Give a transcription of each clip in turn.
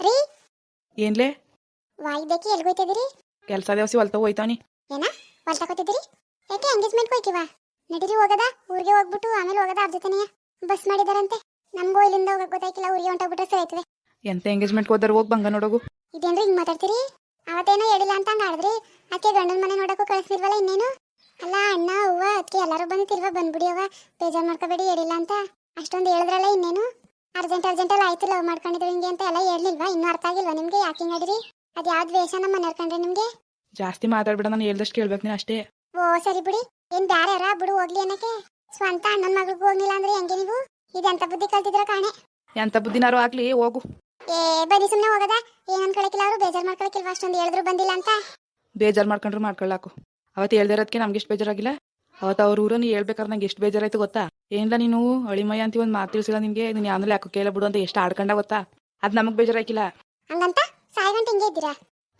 ರೀ? ಏನ್ಲೇ? ವಾಯ್ದಕ್ಕೆ ಎಲ್ಗೋಯ್ತಿದ್ದೀರಿ ಕೆಲಸ ದೇವಸಿ ಹೊಲ್ತ ಹೋಯ್ತಾವನಿ ಏನ? ಹೊಲ್ತಕೋತಿದ್ದೀರಿ ಯಾಕೆ ಎಂಗೇಜ್ಮೆಂಟ್ ಹೋಯ್ಕಿವ? ನಡೀರಿ ಹೋಗದ ಊರಿಗೆ ಹೋಗ್ಬಿಟ್ಟು ಆಮೇಲೆ ಹೋಗದ ಅವ್ರ ಜೊತೆನೆಯ ಬಸ್ ಮಾಡಿದಾರಂತೆ. ನಮಗೂ ಇಲ್ಲಿಂದ ಹೋಗಕ್ ಗೊತ್ತಾಯ್ಕಿಲ್ಲ ಊರಿಗೆ ಹೊಂಟೋಗ್ಬಿಟ್ರೆ ಸರಿ ಆಯ್ತದೆ. ಎಂತ ಎಂಗೇಜ್ಮೆಂಟ್ ಹೋದಾರ ಹೋಗಿ ಬಂಗ ನೋಡೋಗು. ಇದೇನ್ರಿ ಹಿಂಗ್ ಮಾತಾಡ್ತೀರಿ? ಅವತ್ತೇನೋ ಹೇಳಿಲ್ಲ ಅಂತ ಹಂಗ ಆಡಿದ್ರಿ? ಅದಕ್ಕೆ ಗಂಡನ ಮನೆ ನೋಡಕ್ಕೂ ಕಳಿಸ್ತಿರ್ವಲ್ಲ ಇನ್ನೇನು? ಅಲ್ಲ ಅಣ್ಣ ಅವ್ವ ಅದಕ್ಕೆ ಎಲ್ಲರೂ ಬಂದಿತ್ತಿಲ್ವ ಬಂದ್ಬಿಡಿ ಅವ್ವ. ಬೇಜಾರ್ ಮಾಡ್ಕೋಬೇಡಿ ಹೇಳಿಲ್ಲ ಅಂತ. ಅಷ್ಟೊಂದು ಹೇಳಿದ್ರಲ್ಲ ಇನ್ನೇನು? ಅರ್ಜೆಂಟ್ ಅರ್ಜೆಂಟಲ್ಲಿ ಆಯ್ತು ಲವ್ ಮಾಡ್ಕೊಂಡಿದ್ರು ಹಿಂಗೆ ಅಂತ ಎಲ್ಲ ಹೇಳಿಲ್ವಾ ಇನ್ನೂ ಅರ್ಥ ಆಗಿಲ್ವಾ ನಿಮ್ಗೆ? ಯಾಕೆ ಹಿಂಗ್ ಆಡಿರಿ ಅದು ಯಾವ್ದು ವೇಷ ನಮ್ಮ ಮನೆ ಕಂಡ್ರೆ ನಿಮ್ಗೆ? ಜಾಸ್ತಿ ಮಾತಾಡ್ಬೇಡ ನಾನು ಹೇಳ್ದಷ್ಟು ಕೇಳ್ಬೇಕು ನೀನು ಅಷ್ಟೇ. ಓ ಸರಿ ಬಿಡಿ. ಏನ್ ಬ್ಯಾರೆ ಯಾರ ಬಿಡು ಹೋಗ್ಲಿ ಅನ್ನಕ್ಕೆ. ಸ್ವಂತ ಅಣ್ಣನ ಮಗಳಿಗೂ ಹೋಗ್ಲಿಲ್ಲ ಅಂದ್ರೆ ಹೆಂಗೆ ನೀವು? ಇದೆಂತ ಬುದ್ಧಿ ಕಲ್ತಿದ್ರ ಕಾಣೆ? ಎಂತ ಬುದ್ಧಿನಾರು ಆಗ್ಲಿ ಹೋಗು. ಏ ಬನ್ನಿ ಸುಮ್ನೆ ಹೋಗದ? ಏನ್ ಅನ್ಕೊಳಕಿಲ್ಲ ಅವರು? ಬೇಜಾರ್ ಮಾಡ್ಕೊಳಕಿಲ್ವಾ ಅಷ್ಟೊಂದು ಹೇಳಿದ್ರು ಬಂದಿಲ್ಲ ಅಂತ? ಬೇಜಾರು ಮಾಡ್ಕೊಂಡ್ರು ಮಾಡ್ಕೊಳ್ಳಾಕು ಅವತ್ತು ಹೇಳ್ದಿರೋದಕ್ಕೆ ನಮ್ಗೆ ಇಷ್ಟು ಬೇಜಾರಾಗಿಲ್ಲ. ಅವತ್ತು ಅವ್ರ ಊರು ನೀ ಹೇಳ್ಬೇಕಾದ್ರೆ ನಂಗೆ ಎಷ್ಟು ಬೇಜಾರಾಯ್ತು ಗೊತ್ತಾ? ಏನಿಲ್ಲ ನೀನು? ಅಳಿಮಯ್ಯ ಅಂತ ಒಂದು ಮಾತು ತಿಳಿಸಿಲ್ಲ ನಿನಗೆ? ನೀನು ಯಾವ್ದಲ್ಲಿ ಯಾಕೋ ಕೇಳ ಬಿಡು ಅಂತ ಎಷ್ಟು ಆಡ್ಕೊಂಡ ಗೊತ್ತಾ? ಅದು ನಮಗೆ ಬೇಜಾರಾಕಿಲ್ಲ ಹಂಗಂತ? ಸಾಯಿ ಗಂಟೆ ಹಿಂಗೆ ಇದ್ದೀರಾ?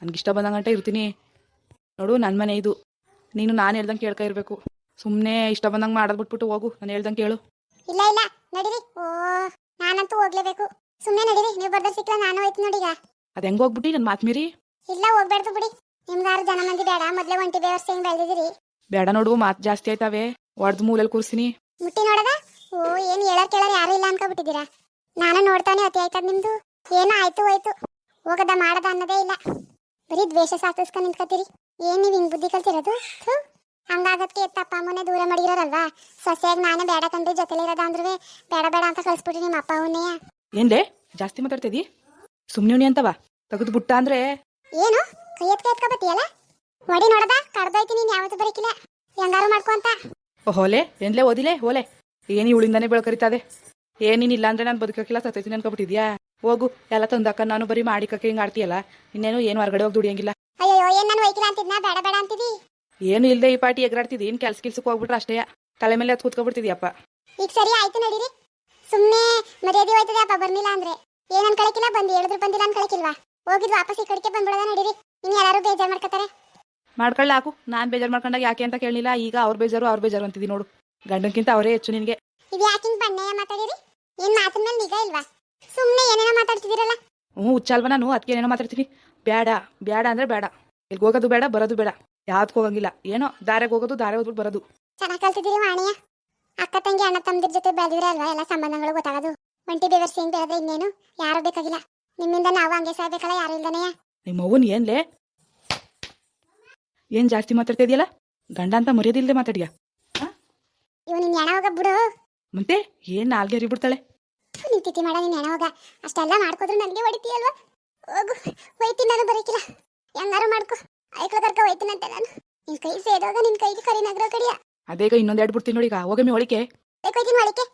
ನನಗೆ ಇಷ್ಟ ಬಂದಂಗಂಟ ಇರ್ತೀನಿ. ನೋಡು ನನ್ನ ಮನೆ ಇದು. ನೀನು ನಾನು ಹೇಳ್ದಂಗೆ ಕೇಳ್ಕ ಇರಬೇಕು. ಸುಮ್ಮನೆ ಇಷ್ಟ ಬಂದಂಗೆ ಮಾಡೋದು ಬಿಟ್ಬಿಟ್ಟು ಹೋಗು. ನಾನು ಹೇಳ್ದಂಗೆ ಕೇಳು. ಇಲ್ಲ ಇಲ್ಲ. ನಡೀರಿ. ಓ ನಾನಂತೂ ಹೋಗ್ಲೇಬೇಕು. ಸುಮ್ಮನೆ ನಡೀರಿ. ನೀವು ಬರ್ದ ಸಿಕ್ಲ ನಾನು ಹೋಯ್ತು ನೋಡಿಗ. ಅದು ಹೆಂಗೆ ಹೋಗ್ಬಿಟ್ಟು ನನ್ನ ಮಾತು ಮೀರಿ? ಇಲ್ಲ ಹೋಗ್ಬೇಡ್ದು ಬಿಡಿ. ನಿಮ್ಗಾರು ಜನ ಮಂದಿ ಬೇಡ. ಮೊದಲೇ ಒಂಟಿ ಬೇವರ್ಸಿ ಹಿಂಗ್ ಬೆಳೆದಿದ್ದೀರಿ? ಬೇಡ ನೋಡು ಮಾತು ಜಾಸ್ತಿ ಆಯ್ತಾವೆ. ಒಡ್ದ ಮೂಲಲ್ಲಿ ಕೂರ್ಸಿನಿ. ಮುಟ್ಟಿ ನೋಡದ? ಓ ಏನ್ ಹೇಳರ್ ಕೇಳರ್ ಯಾರು ಇಲ್ಲ ಅನ್ಕೊಬಿಟ್ಟಿದ್ದೀರಾ? ನಾನು ನೋಡ್ತಾನೆ ಅತಿ ಆಯ್ತದ ನಿಮ್ದು. ಏನೋ ಆಯ್ತು ಹೋಯ್ತು. ಹೋಗದ ಮಾಡದ ಅನ್ನೋದೇ ಇಲ್ಲ. ಬರೀ ದ್ವೇಷ ಸಾಧಿಸ್ಕೊಂಡ್ ನಿಂತ್ಕೋತೀರಿ. ಏನ್ ನೀವ್ ಹಿಂಗ್ ಬುದ್ಧಿ ಕಲ್ತಿರೋದು? ಥು. ತಪ್ಪ ಅಮ್ಮನೆ ದೂರ ಮಾಡಿರೋರಲ್ವಾ ಸೊಸೆಯಾಗಿ ನಾನೇ ಬೇಡ ಕಂಡ್ರಿ ಜೊತೆಲಿರೋದ ಅಂದ್ರೂ ಬೇಡ ಬೇಡ ಅಂತ ಕಳ್ಸ್ಬಿಟ್ರಿ ನಿಮ್ಮ ಅಪ್ಪ ಅವನೇ. ಏನ್ಲೇ? ಜಾಸ್ತಿ ಮಾತಾಡ್ತಿದಿ? ಸುಮ್ನೆ ಅಂತವ ತೆಗೆದು ಬಿಟ್ಟ ಅಂದ್ರೆ? ಏನು? ಕೈ ಎತ್ಕ ಎತ್ಕೊಬತ್ತೀಯಲ್ಲ ಹೊಡಿ ನೋಡದ ಕಡ್ದೋಯ್ತು ನೀನ್ ಯಾವತ್ತೂ ಬರಕಿಲ್ಲ ಹೆಂಗಾರು ಮಾಡ್ಕೊ ಅಂತ ಹೋಲೆ ಏನ್ಲೇ ಓದಿಲೆ ಹೋಲೆ ಏನಿ ಇವಳಿಂದಾನೆ ಬೆಳ್ಕರಿತಾದೆ ಏನಿಲ್ಲ ಅಂದ್ರೆ ನಾನು ಬದುಕಕ್ಕಿಲ್ಲ ಸತ್ತೈತೀನಿ ಅನ್ಕೊಬಿಟ್ಟಿದ್ಯಾ ಹೋಗು ಎಲ್ಲ ತಂದಕ್ಕ ನಾನು ಬರೀ ಮಾಡಿಕಕ್ಕೆ ಹಿಂಗೆ ಆಡ್ತೀಯಲ್ಲ? ಇನ್ನೇನು ಏನು ಹೊರಗಡೆ ಹೋಗಿ ದುಡಿಯಂಗಿಲ್ಲ. ಅಯ್ಯೋ ಏನು ನಾನು ವೈಕಿಲ್ಲ ಅಂತಿದ್ನಾ? ಬೇಡ ಬೇಡ ಅಂತಿದಿ? ಏನು ಇಲ್ಲದೆ ಈ ಪಾಟಿ ಎಗರಾಡ್ತಿದ್ದಿ ಏನು ಕೆಲ್ಸ ಕಿಲ್ಸಕ್ಕೆ ಹೋಗ್ಬಿಟ್ರೆ ಅಷ್ಟೇ. ತಲೆ ಮೇಲೆ ಹತ್ತು ಕೂತ್ಕೊಬಿಡ್ತಿದ್ಯಪ್ಪ. ಈಗ ಸರಿ ಆಯ್ತು ನಡೀರಿ. ಸುಮ್ಮನೆ ಮರ್ಯಾದೆ ಹೋಯ್ತದೆ ಅಪ್ಪ ಬರ್ಲಿಲ್ಲ ಅಂದ್ರೆ. ಏನ್ ಅನ್ಕೊಳಕಿಲ್ಲ ಬಂದು. ಹೇಳಿದ್ರು ಬಂದಿಲ್ಲ ಅನ್ಕೊಳಕಿಲ್ವಾ? ಹೋಗಿದ್ ವಾಪಸ್ ಈ ಕಡೆಗೆ ಬಂದ್ಬಿಡೋದ ನಡೀರಿ. ಇನ್ ಯಾರು ಬೇಜಾರ್ ಮಾಡ್ಕೊತಾರೆ. ಮಾಡ್ಕೊಳ್ಳ ಹಾಕು. ನಾನು ಬೇಜಾರು ಮಾಡ್ಕೊಂಡಾಗ ಯಾಕೆ ಅಂತ ಕೇಳಲಿಲ್ಲ ಈಗ ಅವ್ರ ಬೇಜಾರು ಅವ್ರ ಬೇಜಾರು ಅಂತಿದ್ದಿ ನೋಡು. ಗಂಡನ್ಕಿಂತ ಅವರೇ ಹೆಚ್ಚು ನಿನಗೆ. ಇದು ಯಾಕಿಂಗ್ ಬಣ್ಣೆಯ ಮಾತಾಡಿರಿ? ಏನ್ ಮಾತಿನ ಮೇಲೆ ನಿಗಾ ಇಲ್ವಾ? ಸುಮ್ನೆ ಏನೇನೋ ಮಾತಾಡ್ತಿದ್ದೀರಲ್ಲ? ಹ್ಞೂ ಹುಚ್ಚಲ್ವ ನಾನು. ಅದಕ್ಕೆ ಏನೇನೋ ಮಾತಾಡ್ತೀನಿ. ಬೇಡ ಬೇಡ ಅಂದ್ರೆ ಬೇಡ ಇಲ್ಲಿಗೆ ಹೋಗೋದು ಬೇಡ ಬರೋದು ಬೇಡ. ಯಾವ್ದಕ್ಕೆ ಹೋಗಂಗಿಲ್ಲ. ಏನೋ ದಾರಿಗೆ ಹೋಗೋದು ದಾರೆ ಹೋದ್ಬಿಟ್ಟು ಬರೋದು. ಚೆನ್ನಾಗಿ ಕಲ್ತಿದ್ದೀರಿ ವಾಣಿಯ. ಅಕ್ಕ ತಂಗಿ ಅಣ್ಣ ತಮ್ಮದಿರ ಜೊತೆ ಬೆಳೆದಿದ್ರೆ ಅಲ್ವಾ ಎಲ್ಲ ಸಂಬಂಧಗಳು ಗೊತ್ತಾಗೋದು? ಒಂಟಿ ಬೇವರ್ಸಿ ಹೆಂಗ್ ಬೆಳೆದ್ರೆ ಇನ್ನೇನು? ಯಾರು ಬೇಕಾಗಿಲ್ಲ. ನಿಮ್ಮಿಂದ ನಾವು ಹಂಗೆ ಸಾಯ್ಬೇಕಲ್ಲ ಯಾರು ಇಲ್ದನೆಯ? ನಿಮ್ಮ ಅವ್ವನ್ ಏನ್ಲೇ? ಏನು ಜಾಸ್ತಿ ಮಾತಾಡ್ತಾ ಇದೆಯಲ್ಲ ಗಂಡ ಅಂತ ಮರ್ಯಾದಿಲ್ದೆ ಮಾತಾಡ್ಯ? ಇವ್ ನಿನ್ ನಿನ್ನ ಹೋಗ ಬಿಡು. ಮತ್ತೆ ಏನು ನಾಲ್ಗೆ ಹರಿಬಿಡ್ತಾಳೆ? ಬಿಡ್ತಾಳೆ ನೀನ್ ತಿಥಿ ಮಾಡ ನಿನ್ ಹೆಣ ಹೋಗ. ಅಷ್ಟೆಲ್ಲ ಮಾಡ್ಕೋದ್ರು ನನಗೆ ಹೊಡಿತೀಯಲ್ವಾ? ಹೋಗು ಹೋಯ್ತೀನಿ ನಾನು ಬರೀಕಿಲ್ಲ. ಹೆಂಗಾರು ಮಾಡ್ಕೊ. ಐಕ್ಳ ಕರ್ಕ ಹೋಯ್ತೀನಂತೆ ನಾನು. ನಿನ್ ಕೈ ಸೇದೋಗ ನಿನ್ ಕೈಗೆ ಕರಿ ನಗರೋ ಕಡಿಯ. ಅದೇಗ ಇನ್ನೊಂದು ಎರಡು ಬಿಡ್ತೀನಿ ನೋಡಿ ಈಗ. ಹೋಗಮ್ಮಿ ಒಳಿಕೆ ಬೇಕೋಯ್ತೀನಿ ಹೊಳಿಕೆ.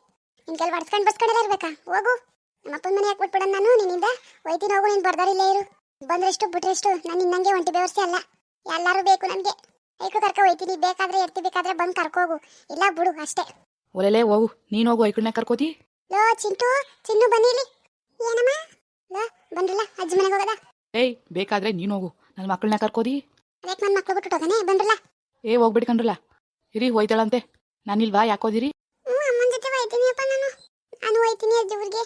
ನಿನ್ ಕೆಲ್ ಬಡ್ಸ್ಕೊಂಡ್ ಬಸ್ಕೊಂಡೆಲ್ಲ ಇರ್ಬೇಕಾ? ಹೋಗು. ನಮ್ಮ ಅಪ್ಪನ ಮನೆ ಹಾಕ್ಬಿಟ್ಬಿಡ ನಾನು ನಿನ್ನಿಂದ. ಹೋಯ್ತೀನಿ ಹೋಗು ನೀನ್ ಬರ್ದಾರಿಲ್ಲೇ ಇರು. ಬಂದ್ರೆಷ್ಟು ಬಿಟ್ರೆಷ್ಟು ನಾನು ನಿನ್ನಂಗೆ ಒಂಟಿ ಬೇವರ್ಸಿ ಅಲ್ಲ. ಎಲ್ಲಾರು ಬೇಕು ನನಗೆ ಐಕು ಕರ್ಕ ಹೋಯ್ತೀನಿ ಬೇಕಾದ್ರೆ ಎರ್ತಿ ಬೇಕಾದ್ರೆ ಬಂದು ಕರ್ಕೋಗು. ಇಲ್ಲ ಬಿಡು ಅಷ್ಟೇ. ಓಲೇಲೇ ಹೋಗು. ನೀನು ಹೋಗು ಐಕಳನ್ನ ಕರ್ಕೋತಿ. ಲೋ ಚಿಂಟು ಚಿನ್ನು ಬನ್ನಿಲಿ ಏನಮ್ಮ? ಲೋ ಬಂದ್ರಲ್ಲ ಅಜ್ಜಿ ಮನೆಗೆ ಹೋಗದ? ಏಯ್ ಬೇಕಾದ್ರೆ ನೀನು ಹೋಗು. ನನ್ನ ಮಕ್ಕಳನ್ನ ಕರ್ಕೋದಿ. ಅದಕ್ಕೆ ನನ್ನ ಮಕ್ಕಳು ಬಿಟ್ಟು ಹೋಗನೆ ಬಂದ್ರಲ್ಲ? ಏ ಹೋಗ್ಬಿಡ್ಕಂಡ್ರಲ್ಲ ಇರಿ ಹೋಯ್ತಾಳಂತೆ. ನಾನಿಲ್ವಾ ಯಾಕೋದಿರಿ ಹ್ಞೂ ಅಮ್ಮನ ಜೊತೆ ಹೋಯ್ತೀನಿಯಪ್ಪ ನಾನು. ನಾನು ಹೋಯ್ತೀನಿ ಅಜ್ಜಿ ಊರಿಗೆ.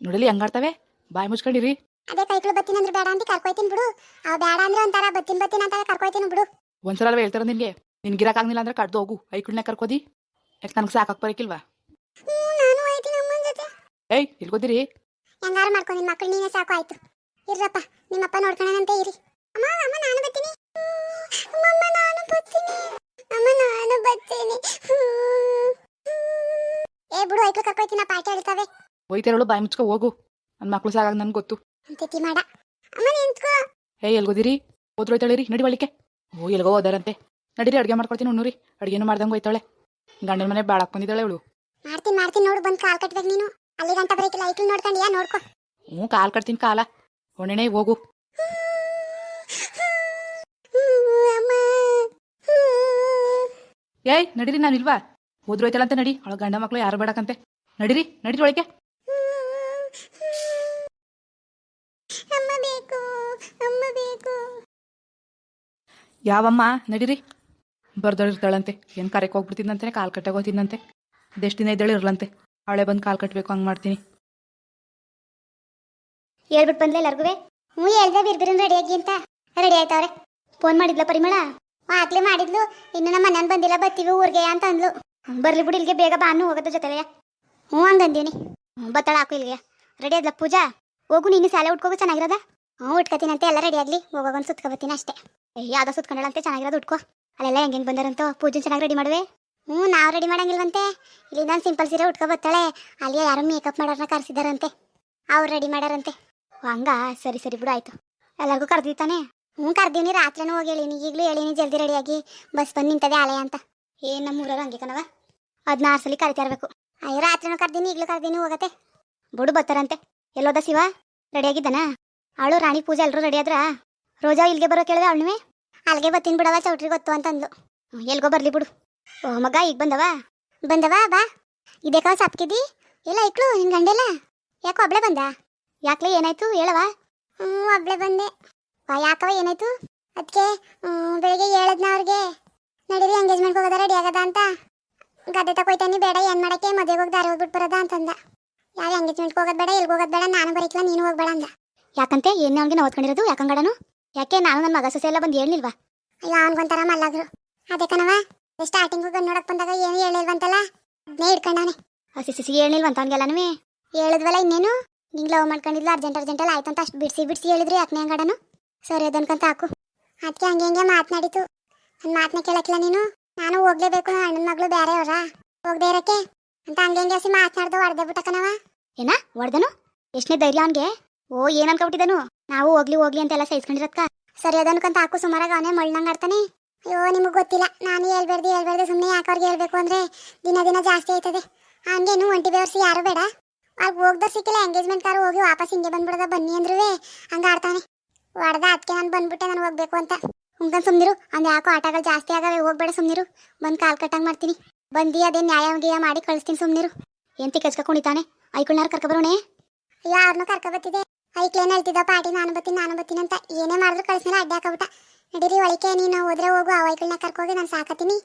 ನೋಡಲಿ ಹಂಗಾಡ್ತವೆ? ಬಾಯಿ ಮುಚ್ಕೊಂಡಿರಿ. ಅದೇ ಕೈಕಳು ಬತ್ತೀನಿ ಅಂದ್ರೆ ಬೇಡ ಅಂತ ಕರ್ಕೊಯ್ತೀನಿ ಬಿಡು. ಅವ್ ಬೇಡ ಅಂದ್ರೆ ಒಂಥರ ಬತ್ತೀನಿ ಬತ್ತೀನಿ ಅಂತ ಕರ್ಕೊಯ್ತೀನಿ ಬಿಡು. ಒಂದ್ಸಲ ಅಲ್ವ ಹೇಳ್ತಾರ ನಿನ್ಗೆ. ನಿನ್ ಗಿರಾಕಾಗ್ಲಿಲ್ಲ ಅಂದ್ರೆ ಕಡ್ದು ಹೋಗು. ಐಕಳನ್ನ ಕರ್ಕೋದಿ. ಯಾಕೆ ನನಗೆ ಸಾಕಾಕ್ ಬರಕಿಲ್ವಾ? ನಾನು ಹೋಯ್ತೀನಿ ಅಮ್ಮನ ಜೊತೆ. ಏಯ್ ಇಲ್ಕೋದಿರಿ ಹೆಂಗಾರು ಮಾಡ್ಕೊ ನಿನ್ ಮಕ್ಳು ನೀನೇ ಸಾಕು ಆಯ್ತು. ಇರ್ರಪ್ಪ ನಿಮ್ಮಪ್ಪ ನೋಡ್ಕೊಳ್ಳೋಣಂತೆ ಇರಿ. ಅಮ್ಮ ಅಮ್ಮ ನಾನು ಬತ್ತೀನಿ. ಅಮ್ಮ ನಾನು ಬತ್ತೀನಿ. ಅಮ್ಮ ನಾನು ಹ್ಮ್. ಏ ಬಿಡು ಐಕ್ಳು ಕರ್ಕೊಯ್ತೀನಿ ಪಾಠ ಹೇಳ್ತಾವೆ. ಹೋಯ್ತಾರಳು ಬಾಯಿ ಮುಚ್ಕೊ ಹೋಗು. ನನ್ನ ಮಕ್ಳು ಸಾಕಾಗ ನನ್ಗೆ ಗೊತ್ತು. ಅಂತಿತಿ ಮಾಡ. ಅಮ್ಮ ನಿಂತ್ಕೋ. ಎಲ್ಗೋದಿರಿ? ಹೋದ್ರು ಹೋಯ್ತಾಳಿರಿ ನಡಿ ಒಳಿಕೆ ಓ ಎಲ್ಗೋ ಹೋದಾರಂತೆ. ನಡೀರಿ ಅಡುಗೆ ಮಾಡ್ಕೊಡ್ತೀನಿ ಉಣ್ಣೂರಿ. ಅಡುಗೆನೂ ಮಾಡ್ದಂಗೆ ಹೋಯ್ತಾಳೆ. ಗಂಡನ ಮನೆ ಬಾಳಕ್ ಬಂದಿದ್ದಾಳೆ ಅವಳು ಮಾಡ್ತೀನಿ ಮಾಡ್ತೀನಿ ನೋಡು ಬಂದು ಕಾಲ್ ಕಟ್ಬೇಕು ನೀನು. ಅಲ್ಲಿ ಗಂಟ ಬರೀಕಿಲ್ಲ ಐಕ್ಳು ನೋಡ್ಕೊಂಡಿಯಾ ನೋಡ್ಕೊ. ಹ್ಞೂ ಕಾಲ್ ಕಟ್ತೀನಿ ಕಾಲ. ಒಣೆಣೆ ಹೋಗು. ಅಮ್ಮ. ಏಯ್ ನಡೀರಿ ನಾನು ಇಲ್ವಾ ಹೋದ್ರು ಹೋಯ್ತಾಳಂತೆ ನಡಿ. ಅವಳ ಗಂಡ ಮಕ್ಕಳು ಯಾರು ಬೇಡಕಂತೆ. ನಡೀರಿ ನಡೀರಿ ಒಳಗೆ ಯಾವಮ್ಮ? ನಡೀರಿ. ಬರ್ದಳಿರ್ತಾಳಂತೆ. ಏನು ಕರೆಕ್ ಹೋಗ್ಬಿಡ್ತಿದ್ದಂತೆ ಕಾಲ್ ಕಟ್ಟಾಗ ಹೋಗ್ತಿದ್ದಂತೆ ಅದೆಷ್ಟು ದಿನ ಇದ್ದಾಳೆ ಇರ್ಲಂತೆ. ಅವಳೆ ಬಂದು ಕಾಲ್ ಕಟ್ಟಬೇಕು ಹಂಗೆ ಮಾಡ್ತೀನಿ. ಹೇಳ್ಬಿಟ್ಟು ಬಂದ್ಲೆ ಎಲ್ಲರಿಗೂ ಹ್ಞೂ ಹೇಳ್ದೆ ರೆಡಿ ಆಗಿ ಅಂತ. ರೆಡಿ ಆಯ್ತವ್ರೆ ಫೋನ್ ಮಾಡಿದ್ಲ ಪರಿಮಳ? ಆಗ್ಲೇ ಮಾಡಿದ್ಲು. ಇನ್ನು ನಮ್ಮ ಮನೇನ್ ಬಂದಿಲ್ಲ ಬರ್ತೀವಿ ಊರಿಗೆ ಅಂತ ಅಂದ್ಲು. ಬರ್ಲಿ ಬಿಡು ಇಲ್ಲಿಗೆ ಬೇಗ ಬಾನು ಹೋಗೋದ್ರ ಹೋಗೋದು ಜೊತೆಲೆಯ ಹ್ಞೂ ಹಂಗಂದೀನಿ ಬತ್ತಾಳ ಹಾಕು ಇಲ್ಲಿಗೆ ರೆಡಿ ಆದ್ಲ ಪೂಜಾ? ಹೋಗು, ನೀನು ಸಾಲೆ ಉಟ್ಕೋಗು, ಚೆನ್ನಾಗಿರೋದ? ಹ್ಞೂ, ಉಟ್ಕೋತೀನಂತೆ, ಎಲ್ಲ ರೆಡಿ ಆಗ್ಲಿ. ಹೋಗೋಗೊಂದು ಸುತ್ಕೊಬತ್ತೀನಿ ಅಷ್ಟೇ. ಏ, ಯಾವ್ದೋ ಸುತ್ಕೊಂಡಳಂತೆ ಚೆನ್ನಾಗಿರೋದು ಉಟ್ಕೋ. ಅಲ್ಲೆಲ್ಲ ಹೆಂಗೇನ್ ಬಂದಾರಂತ. ಪೂಜೆ ಚೆನ್ನಾಗಿ ರೆಡಿ ಮಾಡುವೆ? ಹ್ಞೂ ನಾವು ರೆಡಿ ಮಾಡಂಗಿಲ್ವಂತೆ. ಇಲ್ಲಿ ನಾನು ಸಿಂಪಲ್ ಸೀರೆ ಉಟ್ಕೊ ಬರ್ತಾಳೆ. ಅಲ್ಲಿ ಯಾರೋ ಮೇಕಪ್ ಮಾಡೋರ್ನ ಕರ್ಸಿದಾರಂತೆ. ಅವ್ರು ರೆಡಿ ಮಾಡಾರಂತೆ. ಹಂಗ? ಸರಿ ಸರಿ ಬಿಡು ಆಯ್ತು. ಎಲ್ಲರಿಗೂ ತಾನೆ? ಹ್ಞೂ ಕರ್ದೀನಿ ರಾತ್ರಿನೂ ಹೋಗಿ ಹೇಳಿನಿ ಈಗಲೂ ಹೇಳಿನಿ ಜಲ್ದಿ ರೆಡಿಯಾಗಿ ಬಸ್ ಬಂದು ನಿಂತದೆ ಆಲಯ ಅಂತ. ಏನು ನಮ್ಮ ಊರವ್ರು ಹಂಗೆ ಕಣವ ಅದ್ನ ಆರ್ ಸಲ ಕರಿತಾ ಅಯ್ಯೋ ರಾತ್ರಿನೂ ಕರ್ದೀನಿ ಈಗಲೂ ಕರ್ದೀನಿ ಹೋಗತ್ತೆ. ಬಿಡು ಬರ್ತಾರಂತೆ. ಎಲ್ಲೋದ ಶಿವ? ರೆಡಿಯಾಗಿದ್ದಾನ ಅವಳು ರಾಣಿ ಪೂಜೆ ಎಲ್ಲರೂ ರೆಡಿ ಆದ್ರ? ರೋಜಾ ಇಲ್ಲಿಗೆ ಬರೋ ಕೇಳಿದೆ ಅವಳು ಅಲ್ಲಿಗೆ ಬತ್ತೀನಿ ಬಿಡವ ಚೌಟ್ರಿ ಗೊತ್ತು ಅಂತಂದ್ಲು. ಎಲ್ಗೋ ಬರ್ಲಿ ಬಿಡು. ಓ, ಮಗ, ಈಗ ಬಂದವ? ಬಂದವ, ಬಾ. ಇದಕ್ಕ ಸಪ್ಕಿದಿ ಎಲ್ಲ ಇಕ್ಳು, ನಿನ್ ಗಂಡೆಲ್ಲ? ಯಾಕೋ ಒಬ್ಳೆ ಬಂದ? ಯಾಕ್ಲೆ ಏನಾಯ್ತು ಹೇಳವ ಹ್ಞೂ ಒಬ್ಳೆ ಬಂದೆ. ಯಾಕವ ಏನಾಯ್ತು? ಅದಕ್ಕೆ ಬೆಳಿಗ್ಗೆ ಹೇಳದ್ನ ಅವ್ರಿಗೆ? ನಡೀರಿ ಎಂಗೇಜ್ಮೆಂಟ್ ಹೋಗೋದ ರೆಡಿ ಆಗದ ಅಂತ? ಗದ್ದೆ ತಗೋಯ್ತಾನಿ ಬೇಡ, ಏನ್ ಮಾಡಕ್ಕೆ? ಮದುವೆಗೆ ಹೋಗಿ ದಾರಿ ಹೋಗ್ಬಿಟ್ಟು ಬರೋದ ಅಂತಂದ. ಯಾವ ಎಂಗೇಜ್ಮೆಂಟ್ಗೆ ಹೋಗೋದ್ ಬೇಡ, ಎಲ್ಗೆ ಹೋಗೋದ್ ಬೇಡ, ನಾನು ಬರೀಕ್ಲ ನೀನು ಹೋಗ್ಬೇಡ ಅಂದ. ಯಾಕಂತೆ, ಏನೇ ಅವ್ನಿಗೆ ನಾವು ಓದ್ಕೊಂಡಿರೋದು ಯಾಕಂಗಡನು ಯಾಕೆ ನಾನು ನನ್ನ ಮಗ ಸೊಸೆ ಎಲ್ಲ ಬಂದು ಹೇಳಿಲ್ವಾ ಅಯ್ಯೋ ಅವನಿಗೊಂಥರ ಮಲ್ಲಾದ್ರು ಅದೇ ಕಣವ ಸ್ಟಾರ್ಟಿಂಗು ಗಂಡು ನೋಡಕ್ ಬಂದಾಗ ಏನು ಹೇಳಿಲ್ವಂತಲ್ಲ ಅದನ್ನೇ ಹಿಡ್ಕೊಂಡವನೆ. ಹಸಿ ಸಿಸಿ ಹೇಳಿಲ್ವಂತ ಅವನಿಗೆಲ್ಲನೂ ಹೇಳಿದ್ವಲ್ಲ ಇನ್ನೇನು? ನಿಂಗೆ ಲವ್ ಮಾಡ್ಕೊಂಡಿದ್ಲ ಅರ್ಜೆಂಟ್ ಅರ್ಜೆಂಟಲ್ಲಿ ಆಯ್ತಂತ ಅಷ್ಟು ಬಿಡಿಸಿ ಬಿಡಿಸಿ ಹೇಳಿದ್ರಿ ಯಾಕನೇ ಅಂಗಡನು ಸರಿ ಅದನ್ಕಂತ ಹಾಕು ಅದಕ್ಕೆ ಹಂಗೆ ಹಂಗೆ ಮಾತನಾಡಿತು. ನನ್ನ ಮಾತನ್ನ ಕೇಳಕ್ಕಿಲ್ಲ ನೀನು? ನಾನು ಹೋಗ್ಲೇಬೇಕು ಅಣ್ಣನ ಮಗಳು ಬೇರೆ ಅವರ. ಹೋಗದೆ ಇರಕ್ಕೆ? ಅಂತ ಹಂಗೆ ಹಂಗೆ ಹಸಿ ಮಾತನಾಡ್ದು ಹೊಡೆದೇ ಬಿಟ್ಟ ಕಣವ ಏನ ಹೊಡ್ದನು ಎಷ್ಟನೇ ಧೈರ್ಯ ಅವನ್ಗೆ? ಓ ಏನು ಅನ್ಕೊಬಿಟ್ಟಿದನು ನಾವು ಹೋಗ್ಲಿ ಹೋಗ್ಲಿ ಅಂತೆಲ್ಲ ಸಹಿಸ್ಕೊಂಡಿರತ್ಕ ಸರಿ, ಅದನ್ಕಂತ ಹಾಕು ಸುಮಾರಾಗ, ಅವನೇ ಮಳ್ಳಂಗ್ ಆಡ್ತಾನೆ. ಅಯ್ಯೋ, ನಿಮಗೆ ಗೊತ್ತಿಲ್ಲ, ನಾನು ಹೇಳ್ಬಾರ್ದು ಹೇಳ್ಬಾರ್ದು ಸುಮ್ಮನೆ ಯಾಕೆ ಅವ್ರಿಗೆ ಹೇಳ್ಬೇಕು ಅಂದ್ರೆ ದಿನ ದಿನ ಜಾಸ್ತಿ ಆಯ್ತದೆ. ಹಂಗೇನು ಒಂಟಿ ಬೇವರ್ಸಿ ಯಾರು ಬೇಡ. ಅಲ್ಲಿ ಹೋಗ್ದ ಸಿಕ್ಕಿಲ್ಲ ಎಂಗೇಜ್ಮೆಂಟ್ ಕಾರು ಹೋಗಿ ವಾಪಸ್ ಹಿಂಗೆ ಬಂದ್ಬಿಡದ ಬನ್ನಿ ಅಂದ್ರೂ ಹಂಗ ಆಡ್ತಾನೆ. ಹೊಡೆದ ಅದಕ್ಕೆ ನಾನು ಬಂದ್ಬಿಟ್ಟೆ, ನಾನು ಹೋಗ್ಬೇಕು ಅಂತ. ಹುಂಗನ್ ಸುಮ್ನಿರು ಅಂದ್ರೆ ಯಾಕೋ ಆಟಗಳು ಜಾಸ್ತಿ ಆಗವೆ, ಹೋಗ್ಬೇಡ ಸುಮ್ನಿರು. ಬಂದ್ ಕಾಲ್ ಕಟ್ಟಂಗ್ ಮಾಡ್ತೀನಿ. ಬಂದಿ ಅದೇ ನ್ಯಾಯ ಗೀಯ ಮಾಡಿ ಕಳಿಸ್ತೀನಿ ಸುಮ್ನಿರು. ಎಂತಿ ತಿಕ್ಕಚ್ಕ ಕುಣಿತಾನೆ ಐಕೊಂಡಾರ ಕರ್ಕ ಬರೋಣೆ ಅಯ್ಯೋ ಅವ್ರನ್ನೂ ಕರ್ಕೊ ಬತ್ತಿದೆ ಐಕ್ಲೇನ್ ಹೇಳ್ತಿದ್ದ ಪಾಟಿ ನಾನು ಬತ್ತೀನಿ ನಾನು ಬತ್ತೀನಿ ಅಂತ ಏನೇ ಮಾಡಿದ್ರು ಕಳಿಸ್ಮೇಲೆ ಅಡ್ಡ ಹಾಕಬಿಟ್ಟ. ನಡೀರಿ ಒಳಕೆ ನೀನು ಹೋದ್ರೆ ಹೋಗು ಆ ವೈಕಲ್ನ ಕರ್ಕೋಗಿ ನಾನು ಸಾಕತ್ತೀನಿ.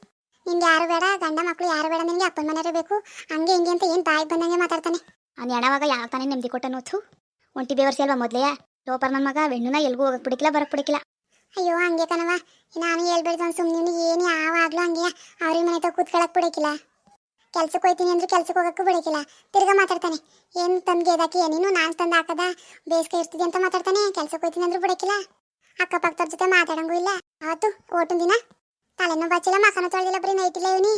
ನಿಂಗೆ ಯಾರು ಬೇಡ ಗಂಡ ಮಕ್ಕಳು ಯಾರು ಬೇಡ ನಿನಗೆ ಅಪ್ಪನ ಮನೆಯವ್ರೆ ಬೇಕು. ಹಂಗೆ ಹಿಂಗೆ ಅಂತ ಏನು ತಾಯಿ ಬಂದಂಗೆ ಮಾತಾಡ್ತಾನೆ. ಅವ್ನು ಎಣವಾಗ ಯಾವ ತಾನೇ ನೆಮ್ಮದಿ ಕೊಟ್ಟ ನೋತು ಒಂಟಿ ಬೇವರ್ಸಿ ಅಲ್ವಾ ಮೊದ್ಲೇ? ಲೋಪರ್ ನನ್ನ ಮಗ ಹೆಣ್ಣುನ ಎಲ್ಗೂ ಹೋಗಕ್ಕೆ ಬಿಡಿಕಿಲ್ಲ ಬರಕ್ ಬಿಡಿಕಿಲ್ಲ ಅಯ್ಯೋ ಹಂಗೆ ಕಣವ ನಾನು ಹೇಳ್ಬೇಡ್ದು ಸುಮ್ಮನೆ ಏನು ಯಾವಾಗಲೂ ಹಂಗೆ ಅವ್ರಿಗೆ ಮನೆ ತಗ ಕೂತ್ಕೊಳಕ್ಕೆ ಬಿಡಕಿಲ್ಲ ಕೆಲ್ಸಕ್ಕೆ ಹೋಯ್ತೀನಿ ಅಂದ್ರೆ ಕೆಲ್ಸಕ್ಕೆ ಹೋಗಕ್ಕೂ ಬಿಡಕಿಲ್ಲ ತಿರ್ಗಾ ಮಾತಾಡ್ತಾನೆ. ಏನು ತಂದು ಗೆದಾಕಿ ನೀನು ನಾನು ತಂದು ಹಾಕದ? ಬೇಸಿಗೆ ಇರ್ತಿದೆ ಅಂತ ಮಾತಾಡ್ತಾನೆ. ಕೆಲ್ಸಕ್ಕೆ ಹೋಯ್ತೀನಿ ಅಂದ್ರೂ ಬಿಡಕಿಲ್ಲ ಅಕ್ಕಪಕ್ಕದವ್ರ ಜೊತೆ ಮಾತಾಡಂಗೂ ಇಲ್ಲ. ಅವತ್ತು ಓಟನ್ ದಿನ. ತಲೆನೂ ಬಚ್ಚಿಲ್ಲ ಮಕನ ತೊಳೆದಿಲ್ಲ, ಬರೀ ನೈಟಿಲ್ಲ ಇವನಿ.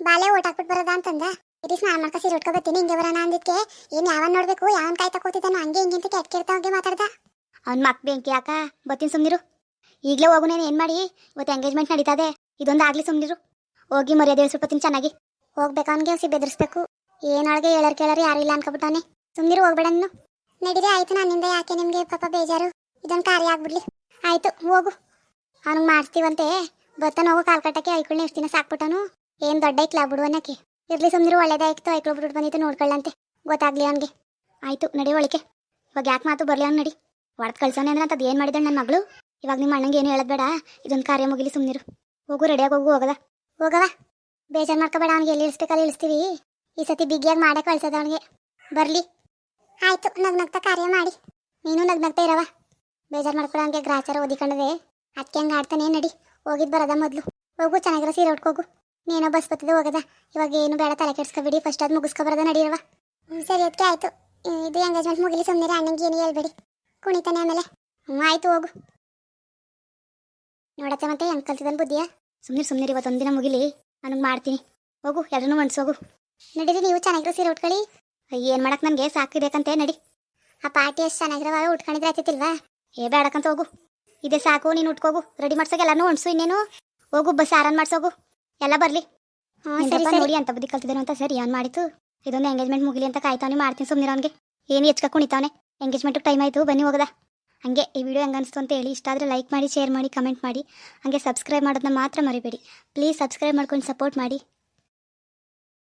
ಬಾಲೆ ಓಟ್ ಹಾಕ್ಬಿಟ್ಟು ಬರೋದ ಅಂತಂದ. ಇಡೀ ಸ್ನಾನ ಮಾಡ್ಕೊ ಸೀರೆ ಉಟ್ಕೊ ಬರ್ತೀನಿ, ಹಿಂಗೆ ಬರೋಣ ಅಂದಿದ್ಕೆ. ಏನು ಯಾವನ್ ನೋಡ್ಬೇಕು? ಯಾವನ್ ಕಾಯಿ ತಕೋತಿದ್ದಾನೋ ಹಂಗೆ ಹಿಂಗೆ ಅಂತ ಕೆಟ್ಟ ಕೆಡ್ತಾ ಹೋಗಿ ಮಾತಾಡ್ದ. ಅವ್ನ ಮಕ್ ಬೆಂಕಿ ಯಾಕ ಬತ್ತೀನಿ ಸುಮ್ನಿರು. ಈಗಲೇ ಹೋಗು ನಾನು ಏನು ಮಾಡಿ? ಇವತ್ತು ಎಂಗೇಜ್ಮೆಂಟ್ ನಡೀತದೆ ಇದೊಂದು ಆಗ್ಲಿ ಸುಮ್ನಿರು. ಹೋಗಿ ಮರ್ಯಾದೆ ತಿನ್ ಚೆನ್ನಾಗಿ. ಹೋಗ್ಬೇಕು, ಅವನಿಗೆ ಹಸಿ ಬೆದರ್ಸ್ಬೇಕು. ಏನೊಳಗೆ ಹೇಳರ್ ಕೇಳರ್ ಯಾರು ಇಲ್ಲ ಅನ್ಕೊಬಿಟ್ಟಾನೆ ಸುಮ್ಮನಿರು ಹೋಗ್ಬೇಡ ನೀನು. ನಡೀರಿ, ಆಯ್ತು ನನ್ನಿಂದ ಯಾಕೆ ನಿಮಗೆ ಪಾಪ ಬೇಜಾರು? ಇದೊಂದು ಕಾರ್ಯ ಆಗ್ಬಿಡ್ಲಿ. ಆಯ್ತು, ಹೋಗು. ಅವ್ನಿಗೆ ಮಾಡಿಸ್ತೀವಂತೆ ಬರ್ತಾನ ಹೋಗು, ಕಾಲ್ ಕಟ್ಟಕ್ಕೆ ಐಕಳ್ನ ಎಷ್ಟು ದಿನ ಸಾಕ್ಬಿಟ್ಟನು ಏನು ದೊಡ್ಡ ಐಕ್ಲ ಬಿಡು ಅನ್ನಕ್ಕೆ. ಇರ್ಲಿ ಸುಮ್ನಿರು, ಒಳ್ಳೇದಾಯ್ತು. ಐಕ್ಳು ಬಿಟ್ಟು ಬಂದಿತ್ತು ನೋಡ್ಕೊಳ್ಳಂತೆ. ಗೊತ್ತಾಗ್ಲಿ ಅವನಿಗೆ. ಆಯ್ತು, ನಡಿ ಒಳಗೆ ಇವಾಗ ಯಾಕೆ ಮಾತು ಬರಲಿ ಅವ್ನು ನಡಿ. ಹೊಡೆದು ಕಳ್ಸೋನೆ ಅಂದ್ರೆ ಅದು ಏನು ಮಾಡಿದ್ದಾಳೆ ನನ್ನ ಮಗಳು? ಇವಾಗ ನಿಮ್ಮ ಅಣ್ಣಂಗೆ ಏನು ಹೇಳೋದು ಬೇಡ. ಇದೊಂದು ಕಾರ್ಯ ಮುಗಿಲಿ ಸುಮ್ನಿರು. ಹೋಗು ರೆಡಿಯಾಗಿ ಹೋಗು, ಹೋಗದ. ಹೋಗವ. ಬೇಜಾರು ಮಾಡ್ಕೋಬೇಡ, ಅವ್ನಿಗೆ ಎಲ್ಲಿ ಇಳಿಸ್ಬೇಕಲ್ಲಿ ಇಳಿಸ್ತೀವಿ. ಈ ಸತಿ ಬಿಗಿಯಾಗಿ ಮಾಡೇ ಕಳ್ಸದ ಅವನಿಗೆ. ಬರಲಿ. ಆಯ್ತು, ನಗ್ ನಗ್ತಾ ಕಾರ್ಯ ಮಾಡಿ. ನೀನು ನಗ್ ನಗ್ತಾ ಇರವ ಬೇಜಾರು ಮಾಡ್ಕೊಡ ಹಂಗೆ ಗ್ರಾಚಾರ ಓದಿಕೊಂಡದೆ. ಅದಕ್ಕೆ ಹಂಗೆ ಆಡ್ತಾನೆ, ನಡಿ. ಹೋಗಿದ್ ಬರದ ಮೊದಲು. ಹೋಗು, ಚೆನ್ನಾಗಿರೋ ಸೀರೆ ಉಟ್ಕೋಗು ನೀನೋ ಬಸ್ ಬರ್ತದೆ ಹೋಗದ. ಇವಾಗ ಏನು ಬೇಡ, ತಲೆ ಕೆಡ್ಸ್ಕೊಬಿಡಿ. ಫಸ್ಟ್ ಅದು ಮುಗಿಸ್ಕೊ ಬರದ ನಡಿರವ ಹ್ಞೂ ಸರಿ ಅದಕ್ಕೆ ಆಯ್ತು. ಇದು ಎಂಗೇಜ್ಮೆಂಟ್ ಮುಗಿಲಿ ಸುಮ್ಮನೆ ಅಣ್ಣಂಗೆ ಏನು ಹೇಳ್ಬೇಡಿ. ಕುಣಿತಾನೆ ಆಮೇಲೆ. ಹ್ಞೂ ಆಯ್ತು, ಹೋಗು. ನೋಡತ್ತೆ ಮತ್ತೆ ಹೆಂಗೆ ಕಲ್ತಿದ್ದಾನೆ ಬುದ್ಧಿಯಾ? ಸುಮ್ಮನೆ ಸುಮ್ಮನೆ ಇವತ್ತೊಂದಿನ ದಿನ ಮುಗಿಲಿ. ನನಗೆ ಮಾಡ್ತೀನಿ. ಹೋಗು ಎಲ್ಲರೂ ಮನ್ಸೋಗು ನಡೀರಿ ನೀವು ಚೆನ್ನಾಗಿರೋ ಸೀರೆ ಉಟ್ಕೊಳ್ಳಿ. ಏನು ಮಾಡಕ್ಕೆ ನನಗೆ? ಸಾಕಿಬೇಕಂತೆ ನಡಿ. ಆ ಪಾರ್ಟಿ ಎಷ್ಟು ಚೆನ್ನಾಗಿರೋ ಉಟ್ಕೊಂಡಿದ್ರೆ ಆಯ್ತಿಲ್ವಾ ಏ ಬೇಡಕ್ಕಂತ ಹೋಗು. ಇದೇ ಸಾಕು ನೀನು ಉಟ್ಕೋಗು. ರೆಡಿ ಮಾಡ್ಸೋಕೆ ಎಲ್ಲಾನು ಒಣಸು ಇನ್ನೇನು? ಹೋಗು ಬಸ್ ಆರನ್ ಮಾಡ್ಸೋಗು. ಎಲ್ಲ ಬರಲಿ. ಹ್ಞೂ ಸರಿ ನೋಡಿ ಅಂತ ಬುದ್ಧಿ ಕಲ್ತಿದ್ದೇನೆ ಅಂತ ಸರಿ ಏನು ಮಾಡಿತು? ಇದೊಂದು ಎಂಗೇಜ್ಮೆಂಟ್ ಮುಗಿಲಿ ಅಂತ ಕಾಯ್ತಾವನಿ ಮಾಡ್ತೀನಿ ಸುಮ್ಮನೆ ಅವನಿಗೆ. ಏನು ಹೆಚ್ಕ ಕುಣಿತಾವನೆ? ಎಂಗೇಜ್ಮೆಂಟ್ ಟೈಮ್ ಆಯಿತು ಬನ್ನಿ ಹೋಗದ. ಹಂಗೆ ಈ ವಿಡಿಯೋ ಹೆಂಗೆ ಅನಿಸ್ತು ಅಂತ ಹೇಳಿ, ಇಷ್ಟ ಆದರೆ ಲೈಕ್ ಮಾಡಿ ಶೇರ್ ಮಾಡಿ ಕಮೆಂಟ್ ಮಾಡಿ. ಹಾಗೆ ಸಬ್ಸ್ಕ್ರೈಬ್ ಮಾಡೋದನ್ನ ಮಾತ್ರ ಮರಿಬೇಡಿ. ಪ್ಲೀಸ್ ಸಬ್ಸ್ಕ್ರೈಬ್ ಮಾಡ್ಕೊಂಡು ಸಪೋರ್ಟ್ ಮಾಡಿ.